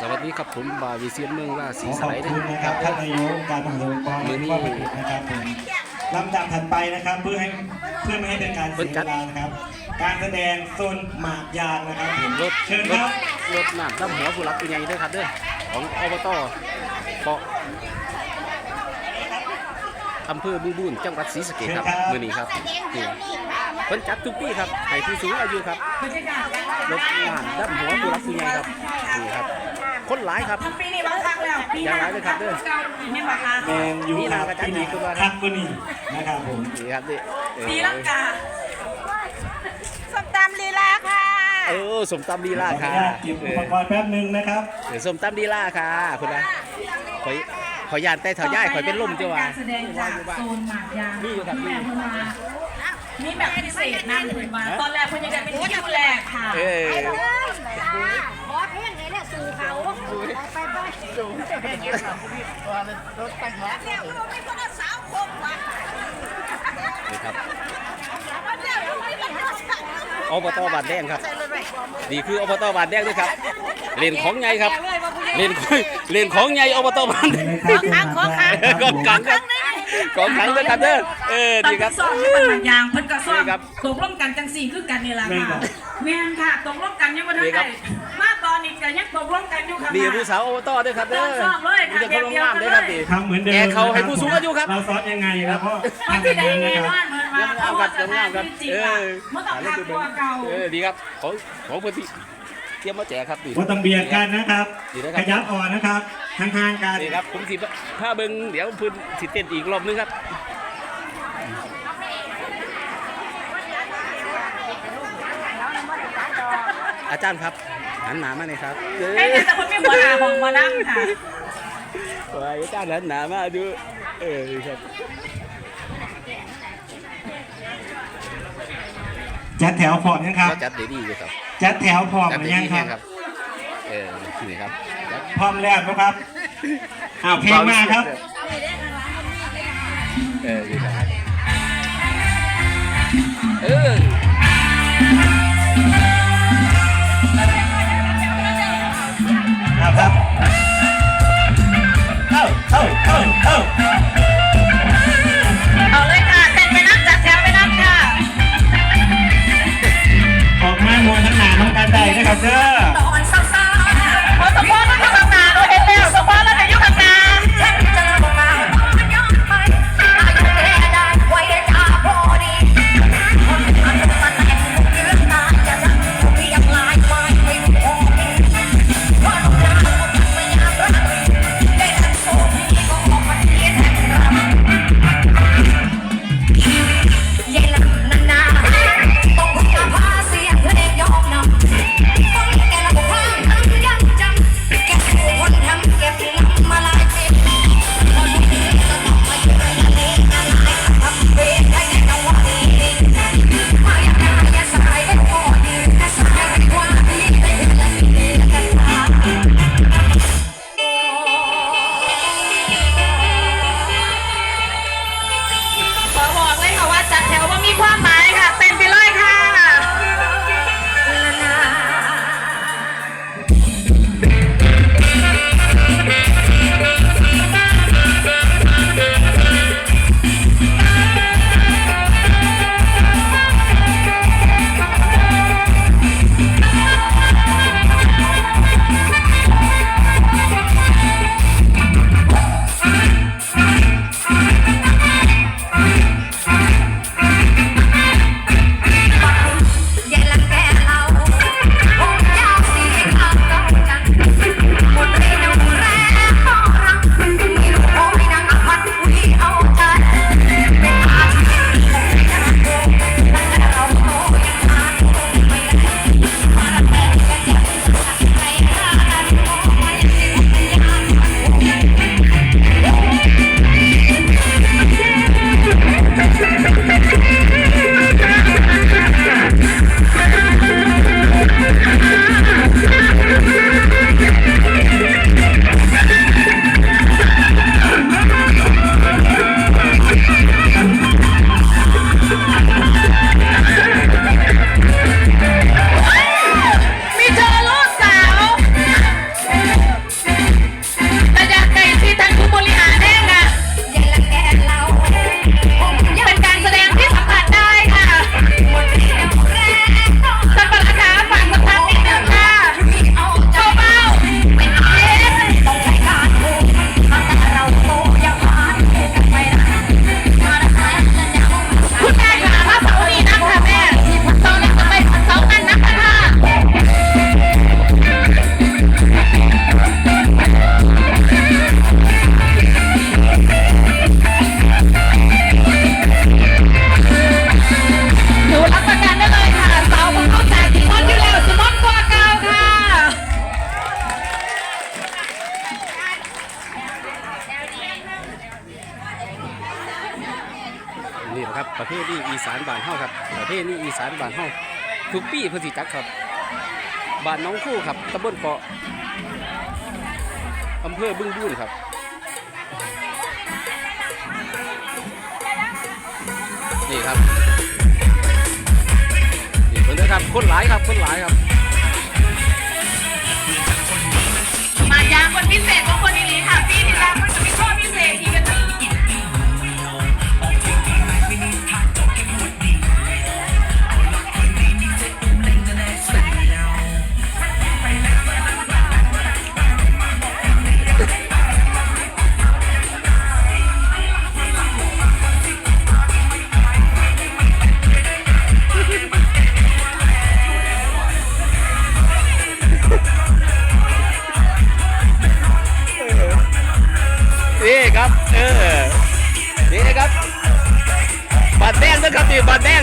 สวัสดีครับผมบาวิเซียนเมืองราศีขอสขอบไลด์คุณนะครับท่านนายกองค์การมหาวิทยาลัยกรมือนี้และก็บัณฑิตนะครับผมลำดับถัดไปนะครับเพื่อให้เพื่อไม่ให้เป็นการเสียเวลานะครับ การแสดงโซนหมากยางนะครับผมรถเชิญรคถรับรถน้ำดำหัวผู้รักผู้ใหญ่ด้วยครับเด้อของอบตเกาะอำเภอบึงบูนจังหวัดศรีสะเกษครับมือนี้ครับนี่เพิ่นจัดทุกปีครับให้ผู้สูงอายุครับรถน้ำดำหัวผู้รักผู้ใหญ่ครับนี่ครับ คนหลายครับปีนี้บางครั้งแล้วปีหอย่าน้างไรเลยครับเด้อเก่าไม่บอกค่ะแมนยูครับที่นี่ทักกุนีนะครับผมนี่ครับนี่เออตีลังกาส้มตำลีลาค่ะ เออสมตำลีขอลาอนุค่ะญาตจิบเออุอปกรณ์แป๊บหนึงนะครับเดี๋ยวส้มตำดีล่าค่ะคุณนะขอยขอยยานแต่เถาย่ายขอยเป็นลมเจ้าว่า การแสดงจากโซนหมากยางนี่อยู่ครับแม่เพิ่นมามีแบบพิเศษนะเพิ่นมาตอนแรกเพิ่นยังได้เป็นคิวแรกค่ะ เออ ขอเพลงนี้แหละสู่เขาไปไปสู่นี่ครับอบตบานแดงครับนี่คืออบตบานแดงด้วยครับเล่นของใหญ่ครับเล่นเล่นของใหญ่อบตบานแดงขอค้างขอค้างกองกลาง ครับกองกลางด้วยครับเด้อเออตอนดีครัที่บสองที่มันหมากยางเพิ่นก็ซ้อมนี่ครับตกลงกันจังสี่คือกันนี่ล่ะแม่นบ่ค่ะแม่นค่ะตกลงกันยังบ่ทันนี่ครัได้บ มาตอนนี้ก็ยังตกลงกันอยู่ค่ะนี่ผู้สาวอบตด้วยครับเด้อซ้อมเลยค่ะมีแต่คนงามๆด้วยครับนี่ทำเหมือนเดิมแกเขาให้ผู้สูงอายุครับ เราซอสยังไงแล้วก็มันทำที่แบบใดนั้นแน่นะครับนอนเพิ่นมายังงามครับยังงามครับจริงเอๆค่ะอมันต้องคักกว่าเก่า เออดีครับของของพื้นที่เตรียมมาแจกครับดี ว่าต้องเบียดกันนะครับ ดีนะครับ ขยับอ่อนนะครับ ห่างๆกันนี่ครับผมสิผ้าเบิ้งเดี๋ยวพื้นสิเต้นอีกรอบนึงครับอาจารย์ครับหันหนามาหน่อยครับเออให้แต่คนไม่หัวหน้าของมานั่งค่ะโอ้ยอาจารย์หันหนามาดูเออครับจัดแถวพร้อมยังครับก็จัดได้ดีอยู่ครับจัดแถวพร้อมจัดหรืได้อยังดีคแห้รับงครับ เออนี่ครับจัด พร้อมแล้วนะครับอ้าวเพลงมาครับ เออดีครับ หนูรับประกันได้เลยค่ะสาของเขาจาสีมอนอยู่แล้วสีมอนกวเกาค่ะ นี่แหละครับประเภทนี้อีสานบ้านเฮาครับ ประเภทนี้อีสานบ้านเฮาทุกปีเพิ่นสิจัดครับบ้านน้องคู่ครับตำบลเกาะ อำเภอบึงบูนครับนี่ครับนี่เพิ่นเด้อครับคนหลายครับคนหลายครับ มายาคนพิเศษ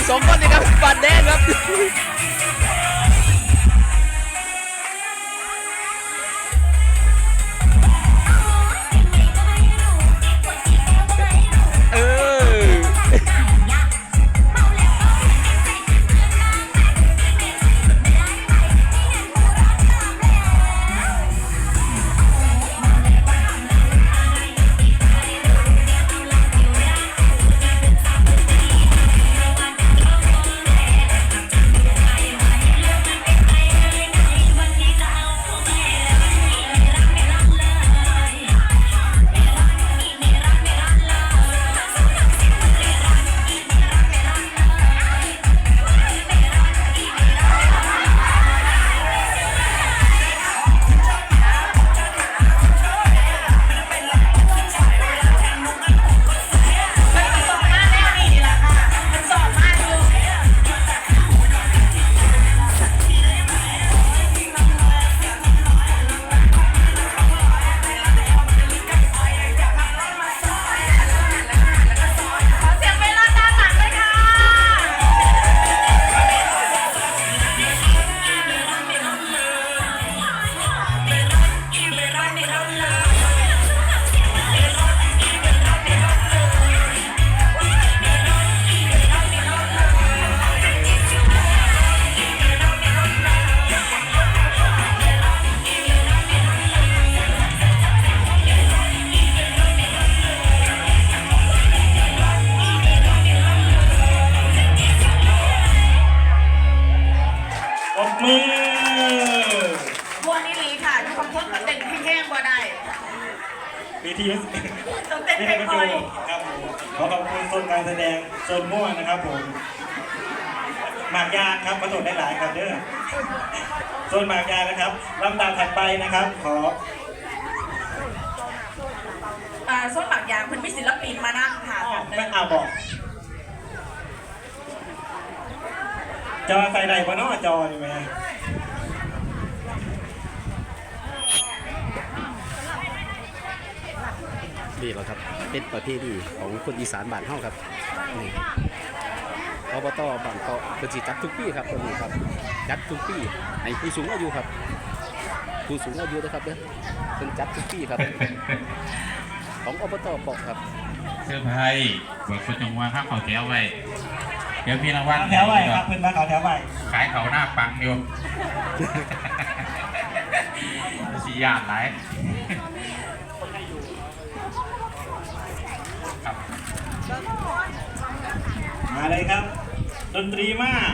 สองคนนี่ครับฟันแดงครับ มีที่ต้องเต้นนี่เพลเป็นงประคตูอยครับผมขอขอบคุณโซนการแสดงโซนม่วงนะครับผมหมากยางครับประตูได้หลายครับเด้อโซนหมากยางนะครับลำดับถัดไปนะครับ ขออ่าส้นหลักยางเพิ่นมีศิลปินมานั่งค่ะอ้อไม่เอาบอกจอใส่ใดบนนอจอนี่ไหม นี่แหละครับ เป็นประเพณีของคนอีสานบ้านเฮาครับนี่อบตบ้านเกาะเป็นสิจัดทุกปีครับตัวนี้ครับ จัดทุกปีให้ผู้สูงอายุครับ ผู้สูงอายุนะครับเด้อเป็นจัดทุกปีครับ ของอบตเกาะครับเสื้อผ้าเบิกคนจังหวะข้าวเขาแถวไว้เดี๋ยวพี่รางวัลขอแถวไว้ครับเพื่อนมาขอแถวไว้ขายเขาหน้าปังอยู่สียานไรครั มาเลยครับ ดนตรีมาก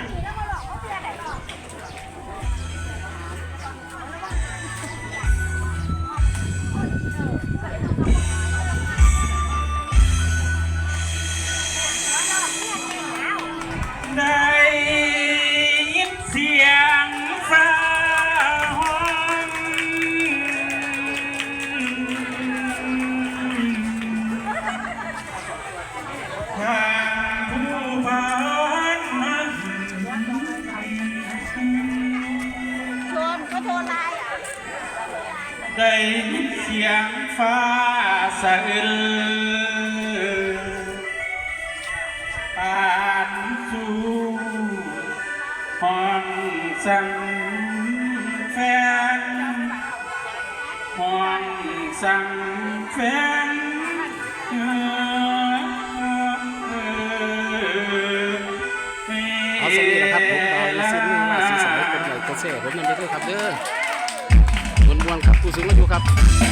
ได้ยินเสียงฟ้าสะอื้นผ่านสู่ห้องสังแฟนห้องสังแฟนเอเอาสวัสดีนะครับผมดาวซีรีส์มาสีสันเป็นใหญ่โตเซ่ผมนันเด้อครับเด้อ ผู้สูงอายุครับ